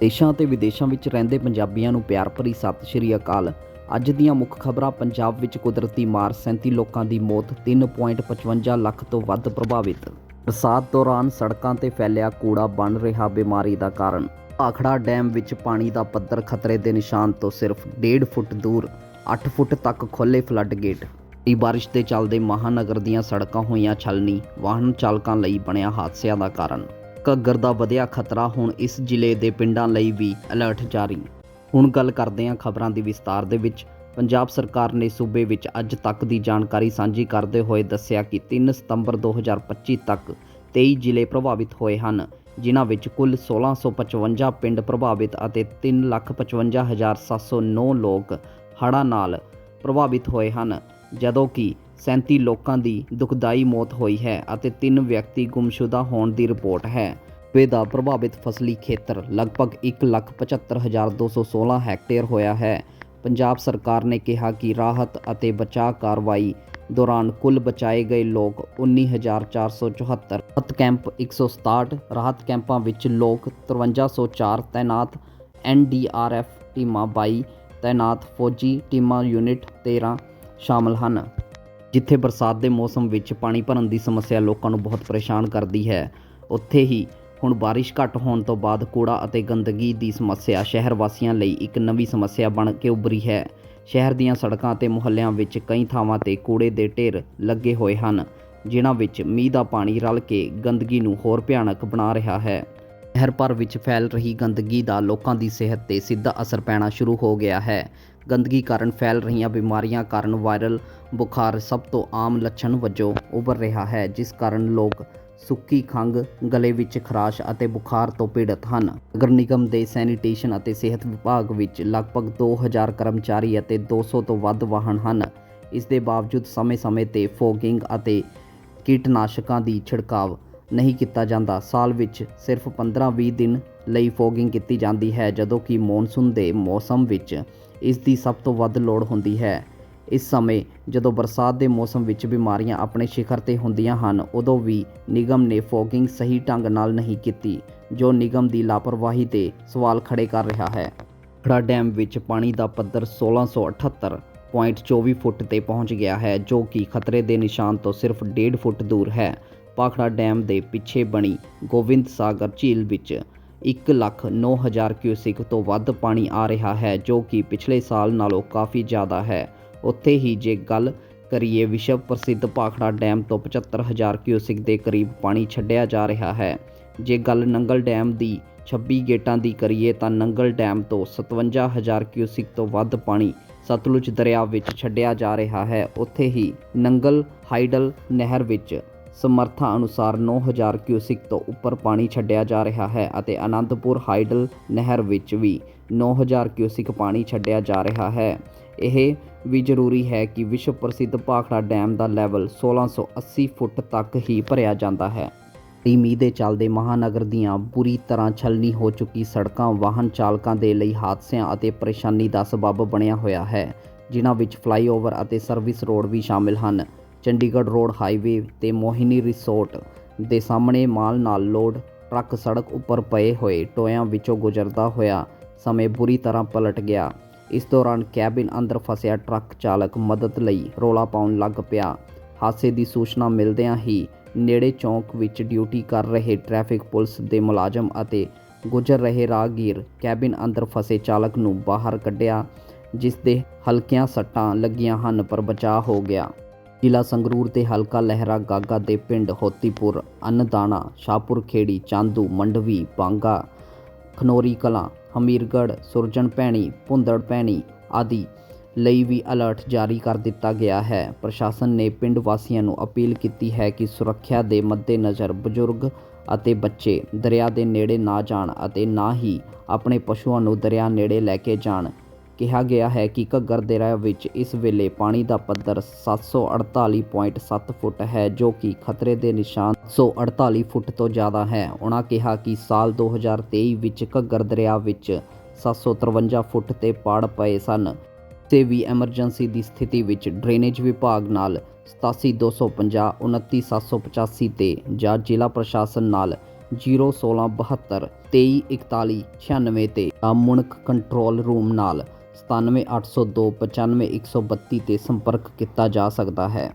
ਦੇਸ਼ਾਂ ਅਤੇ ਵਿਦੇਸ਼ਾਂ ਵਿੱਚ ਰਹਿੰਦੇ ਪੰਜਾਬੀਆਂ ਨੂੰ ਪਿਆਰ ਭਰੀ ਸਤਿ ਸ਼੍ਰੀ ਅਕਾਲ। ਅੱਜ ਦੀਆਂ ਮੁੱਖ ਖਬਰਾਂ, ਪੰਜਾਬ ਵਿੱਚ ਕੁਦਰਤੀ ਮਾਰ 37 ਲੋਕਾਂ ਦੀ ਮੌਤ 3.55 ਲੱਖ ਤੋਂ ਵੱਧ ਪ੍ਰਭਾਵਿਤ। ਬਰਸਾਤ ਦੌਰਾਨ ਸੜਕਾਂ ਤੇ ਫੈਲਿਆ ਕੂੜਾ ਬਣ ਰਿਹਾ ਬਿਮਾਰੀ ਦਾ ਕਾਰਨ। ਆਖੜਾ ਡੈਮ ਵਿੱਚ ਪਾਣੀ ਦਾ ਪੱਧਰ ਖਤਰੇ ਦੇ ਨਿਸ਼ਾਨ ਤੋਂ ਸਿਰਫ 1.5 ਫੁੱਟ ਦੂਰ 8 ਫੁੱਟ ਤੱਕ ਖੋਲੇ ਫਲੱਡ ਗੇਟ। ਇਹ ਬਾਰਿਸ਼ ਦੇ ਚੱਲਦੇ ਮਹਾਨਗਰ ਦੀਆਂ ਸੜਕਾਂ ਹੋਈਆਂ ਛਲਣੀ ਵਾਹਨ ਚਾਲਕਾਂ ਲਈ ਬਣਿਆ ਹਾਦਸਿਆਂ ਦਾ ਕਾਰਨ। ਘੱਗਰ ਦਾ ਵਧਿਆ ਖਤਰਾ ਹੁਣ ਇਸ ਜ਼ਿਲ੍ਹੇ ਦੇ ਪਿੰਡਾਂ ਲਈ ਵੀ ਅਲਰਟ ਜਾਰੀ। ਹੁਣ ਗੱਲ ਕਰਦੇ ਹਾਂ ਖਬਰਾਂ ਦੀ ਵਿਸਤਾਰ ਦੇ ਵਿੱਚ। ਪੰਜਾਬ ਸਰਕਾਰ ਨੇ ਸੂਬੇ ਵਿੱਚ ਅੱਜ ਤੱਕ ਦੀ ਜਾਣਕਾਰੀ ਸਾਂਝੀ ਕਰਦੇ ਹੋਏ ਦੱਸਿਆ ਕਿ 3 ਸਤੰਬਰ 2025 ਤੱਕ 23 ਜ਼ਿਲ੍ਹੇ ਪ੍ਰਭਾਵਿਤ ਹੋਏ ਹਨ, ਜਿਨ੍ਹਾਂ ਵਿੱਚ ਕੁੱਲ 1655 ਪਿੰਡ ਪ੍ਰਭਾਵਿਤ ਅਤੇ 355709 ਲੋਕ ਹੜ੍ਹਾਂ ਨਾਲ ਪ੍ਰਭਾਵਿਤ ਹੋਏ ਹਨ, ਜਦੋਂ ਕਿ 37 ਲੋਕਾਂ ਦੀ ਦੁਖਦਾਈ ਮੌਤ ਹੋਈ ਹੈ ਅਤੇ 3 ਵਿਅਕਤੀ ਗੁੰਮਸ਼ੁਦਾ ਹੋਣ ਦੀ ਰਿਪੋਰਟ ਹੈ। ਸੂਬੇ ਦਾ ਪ੍ਰਭਾਵਿਤ ਫਸਲੀ ਖੇਤਰ ਲਗਭਗ 1,75,216 ਹੈਕਟੇਅਰ ਹੋਇਆ ਹੈ। ਪੰਜਾਬ ਸਰਕਾਰ ਨੇ ਕਿਹਾ ਕਿ ਰਾਹਤ ਅਤੇ ਬਚਾਅ ਕਾਰਵਾਈ ਦੌਰਾਨ ਕੁੱਲ ਬਚਾਏ ਗਏ ਲੋਕ 19474 ਰਾਹਤ ਕੈਂਪ 167 ਰਾਹਤ ਕੈਂਪਾਂ ਵਿੱਚ ਲੋਕ 5304 ਤੈਨਾਤ ਐਨਡੀਆਰਐਫ ਟੀਮਾਂ 22 ਤੈਨਾਤ ਫੌਜੀ ਟੀਮਾਂ ਯੂਨਿਟ 13 ਸ਼ਾਮਲ ਹਨ। ਜਿੱਥੇ ਬਰਸਾਤ ਦੇ ਮੌਸਮ ਵਿੱਚ ਪਾਣੀ ਭਰਨ ਦੀ ਸਮੱਸਿਆ ਲੋਕਾਂ ਨੂੰ ਬਹੁਤ ਪਰੇਸ਼ਾਨ ਕਰਦੀ ਹੈ। ਉੱਥੇ ਹੀ ਹੁਣ ਬਾਰਿਸ਼ ਘੱਟ ਹੋਣ ਤੋਂ ਬਾਅਦ ਕੂੜਾ ਅਤੇ ਗੰਦਗੀ ਦੀ ਸਮੱਸਿਆ ਸ਼ਹਿਰ ਵਾਸੀਆਂ ਲਈ ਇੱਕ ਨਵੀਂ ਸਮੱਸਿਆ ਬਣ ਕੇ ਉੱਭਰੀ ਹੈ। ਸ਼ਹਿਰ ਦੀਆਂ ਸੜਕਾਂ ਅਤੇ ਮੁਹੱਲਿਆਂ ਵਿੱਚ ਕਈ ਥਾਵਾਂ ਤੇ ਕੂੜੇ ਦੇ ਢੇਰ ਲੱਗੇ ਹੋਏ ਹਨ, ਜਿਨ੍ਹਾਂ ਵਿੱਚ ਮੀਂਹ ਦਾ ਪਾਣੀ ਰਲ ਕੇ ਗੰਦਗੀ ਨੂੰ ਹੋਰ ਭਿਆਨਕ ਬਣਾ ਰਿਹਾ ਹੈ। ਸ਼ਹਿਰ ਭਰ ਵਿੱਚ ਫੈਲ ਰਹੀ ਗੰਦਗੀ ਦਾ ਲੋਕਾਂ ਦੀ ਸਿਹਤ ਤੇ ਸਿੱਧਾ ਅਸਰ ਪੈਣਾ ਸ਼ੁਰੂ ਹੋ ਗਿਆ ਹੈ। ਗੰਦਗੀ ਕਾਰਨ ਫੈਲ ਰਹੀਆਂ ਬਿਮਾਰੀਆਂ ਕਾਰਨ ਵਾਇਰਲ ਬੁਖਾਰ ਸਭ ਤੋਂ ਆਮ ਲੱਛਣ ਵਜੋਂ ਉੱਭਰ ਰਿਹਾ ਹੈ, ਜਿਸ ਕਾਰਨ ਲੋਕ ਸੁੱਕੀ ਖੰਘ, ਗਲੇ ਵਿੱਚ ਖਰਾਸ਼ ਅਤੇ ਬੁਖਾਰ ਤੋਂ ਪੀੜਤ ਹਨ। ਨਗਰ ਨਿਗਮ ਦੇ ਸੈਨੀਟੇਸ਼ਨ ਅਤੇ ਸਿਹਤ ਵਿਭਾਗ ਵਿੱਚ ਲਗਭਗ 2000 ਕਰਮਚਾਰੀ ਅਤੇ 200 ਤੋਂ ਵੱਧ ਵਾਹਨ ਹਨ। ਇਸ ਦੇ ਬਾਵਜੂਦ ਸਮੇਂ-ਸਮੇਂ ਤੇ ਫੋਗਿੰਗ ਅਤੇ ਕੀਟਨਾਸ਼ਕਾਂ ਦੀ ਛਿੜਕਾਵ ਨਹੀਂ ਕੀਤਾ ਜਾਂਦਾ। ਸਾਲ ਵਿੱਚ ਸਿਰਫ 15-20 ਦਿਨ ਲਈ ਫੋਗਿੰਗ ਕੀਤੀ ਜਾਂਦੀ ਹੈ, ਜਦੋਂ ਕਿ ਮੌਨਸੂਨ ਦੇ ਮੌਸਮ ਵਿੱਚ ਇਸ ਦੀ ਸਭ ਤੋਂ ਵੱਧ ਲੋੜ ਹੁੰਦੀ ਹੈ। ਇਸ ਸਮੇਂ ਜਦੋਂ ਬਰਸਾਤ ਦੇ ਮੌਸਮ ਵਿੱਚ ਬਿਮਾਰੀਆਂ ਆਪਣੇ ਸਿਖਰ ਤੇ ਹੁੰਦੀਆਂ ਹਨ, ਉਦੋਂ ਵੀ ਨਿਗਮ ਨੇ ਫੋਗਿੰਗ ਸਹੀ ਢੰਗ ਨਾਲ ਨਹੀਂ ਕੀਤੀ, ਜੋ ਨਿਗਮ ਦੀ ਲਾਪਰਵਾਹੀ ਤੇ ਸਵਾਲ ਖੜੇ ਕਰ ਰਿਹਾ ਹੈ। ਖੜਾ ਡੈਮ ਵਿੱਚ ਪਾਣੀ ਦਾ ਪੱਧਰ 1678.24 ਫੁੱਟ ਤੇ ਪਹੁੰਚ ਗਿਆ ਹੈ, ਜੋ ਕਿ ਖਤਰੇ ਦੇ ਨਿਸ਼ਾਨ ਤੋਂ ਸਿਰਫ 1.5 ਫੁੱਟ ਦੂਰ ਹੈ। ਪਾਖੜਾ ਡੈਮ ਦੇ ਪਿੱਛੇ ਬਣੀ ਗੋਬਿੰਦ ਸਾਗਰ ਝੀਲ ਵਿੱਚ 1 ਲੱਖ 9000 ਕਿਊਸਿਕ ਤੋਂ ਵੱਧ ਪਾਣੀ ਆ ਰਿਹਾ ਹੈ, ਜੋ ਕਿ ਪਿਛਲੇ ਸਾਲ ਨਾਲੋਂ ਕਾਫੀ ਜ਼ਿਆਦਾ ਹੈ। ਉੱਥੇ ਹੀ ਜੇ ਗੱਲ ਕਰੀਏ, ਵਿਸ਼ਵ ਪ੍ਰਸਿੱਧ ਪਾਖੜਾ ਡੈਮ ਤੋਂ 75000 ਕਿਊਸਿਕ ਦੇ ਕਰੀਬ ਪਾਣੀ ਛੱਡਿਆ ਜਾ ਰਿਹਾ ਹੈ। ਜੇ ਗੱਲ ਨੰਗਲ ਡੈਮ ਦੀ 26 ਗੇਟਾਂ ਦੀ ਕਰੀਏ, ਤਾਂ ਨੰਗਲ ਡੈਮ ਤੋਂ 57000 ਕਿਊਸਿਕ ਤੋਂ ਵੱਧ ਪਾਣੀ ਸਤਲੁਜ ਦਰਿਆ ਵਿੱਚ ਛੱਡਿਆ ਜਾ ਰਿਹਾ ਹੈ। ਉੱਥੇ ਹੀ ਨੰਗਲ ਹਾਈਡਲ ਨਹਿਰ ਵਿੱਚ ਸਮਰੱਥਾ ਅਨੁਸਾਰ 9000 ਕਿਊਸਿਕ ਤੋਂ ਉੱਪਰ ਪਾਣੀ ਛੱਡਿਆ ਜਾ ਰਿਹਾ ਹੈ ਅਤੇ ਅਨੰਦਪੁਰ ਹਾਈਡਲ ਨਹਿਰ ਵਿੱਚ ਵੀ 9000 ਕਿਊਸਿਕ ਪਾਣੀ ਛੱਡਿਆ ਜਾ ਰਿਹਾ ਹੈ। ਇਹ ਵੀ ਜ਼ਰੂਰੀ ਹੈ ਕਿ ਵਿਸ਼ਵ ਪ੍ਰਸਿੱਧ ਭਾਖੜਾ ਡੈਮ ਦਾ ਲੈਵਲ 1680 ਫੁੱਟ ਤੱਕ ਹੀ ਭਰਿਆ ਜਾਂਦਾ ਹੈ। ਮੀਂਹ ਦੇ ਚੱਲਦੇ ਮਹਾਨਗਰ ਦੀਆਂ ਬੁਰੀ ਤਰ੍ਹਾਂ ਛਲਣੀ ਹੋ ਚੁੱਕੀ ਸੜਕਾਂ, ਵਾਹਨ ਚਾਲਕਾਂ ਦੇ ਲਈ ਹਾਦਸਿਆਂ ਅਤੇ ਪਰੇਸ਼ਾਨੀ ਦਾ ਸਬਬ ਬਣਿਆ ਹੋਇਆ ਹੈ, ਜਿਨ੍ਹਾਂ ਵਿੱਚ ਫਲਾਈਓਵਰ ਅਤੇ ਸਰਵਿਸ ਰੋਡ ਵੀ ਸ਼ਾਮਿਲ ਹਨ। ਚੰਡੀਗੜ੍ਹ ਰੋਡ ਹਾਈਵੇ ਤੇ ਮੋਹਿਨੀ ਰਿਸੋਰਟ ਦੇ ਸਾਹਮਣੇ ਮਾਲ ਨਾਲ ਲੋਡ ਟਰੱਕ ਸੜਕ ਉੱਪਰ ਪਏ ਹੋਏ ਟੋਇਆਂ ਵਿੱਚੋਂ ਗੁਜ਼ਰਦਾ ਹੋਇਆ ਸਮੇਂ ਬੁਰੀ ਤਰ੍ਹਾਂ ਪਲਟ ਗਿਆ। ਇਸ ਦੌਰਾਨ ਕੈਬਿਨ ਅੰਦਰ ਫਸਿਆ ਟਰੱਕ ਚਾਲਕ ਮਦਦ ਲਈ ਰੋਲਾ ਪਾਉਣ ਲੱਗ ਪਿਆ। ਹਾਦਸੇ ਦੀ ਸੂਚਨਾ ਮਿਲਦਿਆਂ ਹੀ ਨੇੜੇ ਚੌਂਕ ਵਿੱਚ ਡਿਊਟੀ ਕਰ ਰਹੇ ਟ੍ਰੈਫਿਕ ਪੁਲਿਸ ਦੇ ਮੁਲਾਜ਼ਮ ਅਤੇ ਗੁਜ਼ਰ ਰਹੇ ਰਾਹਗੀਰ ਕੈਬਿਨ ਅੰਦਰ ਫਸੇ ਚਾਲਕ ਨੂੰ ਬਾਹਰ ਕੱਢਿਆ, ਜਿਸ ਦੇ ਹਲਕੀਆਂ ਸੱਟਾਂ ਲੱਗੀਆਂ ਹਨ ਪਰ ਬਚਾਅ ਹੋ ਗਿਆ। ਜ਼ਿਲ੍ਹਾ ਸੰਗਰੂਰ ਤੇ ਹਲਕਾ ਲਹਿਰਾ ਗਾਗਾ ਦੇ ਪਿੰਡ ਹੋਤੀਪੁਰ, ਅੰਨਦਾਣਾ, ਸ਼ਾਹਪੁਰ, ਖੇੜੀ, ਚਾਂਦੂ, ਮੰਡਵੀ, ਬਾਂਗਾ, ਖਨੋਰੀ ਕਲਾਂ, ਹਮੀਰਗੜ੍ਹ ਸੁਰਜਣ ਭੈਣੀ ਭੁੰਦੜ ਭੈਣੀ ਆਦਿ ਲਈ ਵੀ ਅਲਰਟ ਜਾਰੀ ਕਰ ਦਿੱਤਾ ਗਿਆ ਹੈ। ਪ੍ਰਸ਼ਾਸਨ ਨੇ ਪਿੰਡ ਵਾਸੀਆਂ ਨੂੰ ਅਪੀਲ ਕੀਤੀ ਹੈ ਕਿ ਸੁਰੱਖਿਆ ਦੇ ਮੱਦੇਨਜ਼ਰ ਬਜ਼ੁਰਗ ਅਤੇ ਬੱਚੇ ਦਰਿਆ ਦੇ ਨੇੜੇ ਨਾ ਜਾਣ ਅਤੇ ਨਾ ਹੀ ਆਪਣੇ ਪਸ਼ੂਆਂ ਨੂੰ ਦਰਿਆ ਨੇੜੇ ਲੈ ਕੇ ਜਾਣ। ਕਿਹਾ ਗਿਆ ਹੈ ਕਿ ਘੱਗਰ ਦਰਿਆ ਵਿੱਚ ਇਸ ਵੇਲੇ ਪਾਣੀ ਦਾ ਪੱਧਰ 748.7 ਫੁੱਟ ਹੈ, ਜੋ ਕਿ ਖਤਰੇ ਦੇ ਨਿਸ਼ਾਨ 148 ਫੁੱਟ ਤੋਂ ਜ਼ਿਆਦਾ ਹੈ। ਉਹਨਾਂ ਕਿਹਾ ਕਿ ਸਾਲ 2023 ਵਿੱਚ ਘੱਗਰ ਦਰਿਆ ਵਿੱਚ 753 ਫੁੱਟ ਤੇ ਪਾੜ ਪਏ ਸਨ। ਤੇ ਵੀ ਐਮਰਜੈਂਸੀ ਦੀ ਸਥਿਤੀ ਵਿੱਚ ਡਰੇਨੇਜ ਵਿਭਾਗ ਨਾਲ 87250 29785 ਤੇ ਜਾਂ ਜ਼ਿਲ੍ਹਾ ਪ੍ਰਸ਼ਾਸਨ ਨਾਲ 01672 2341 96 ਤੇ ਜਾਂ ਮੁਣਕ ਕੰਟਰੋਲ ਰੂਮ ਨਾਲ 97802 95132 ਤੇ ਸੰਪਰਕ ਕੀਤਾ ਜਾ ਸਕਦਾ ਹੈ।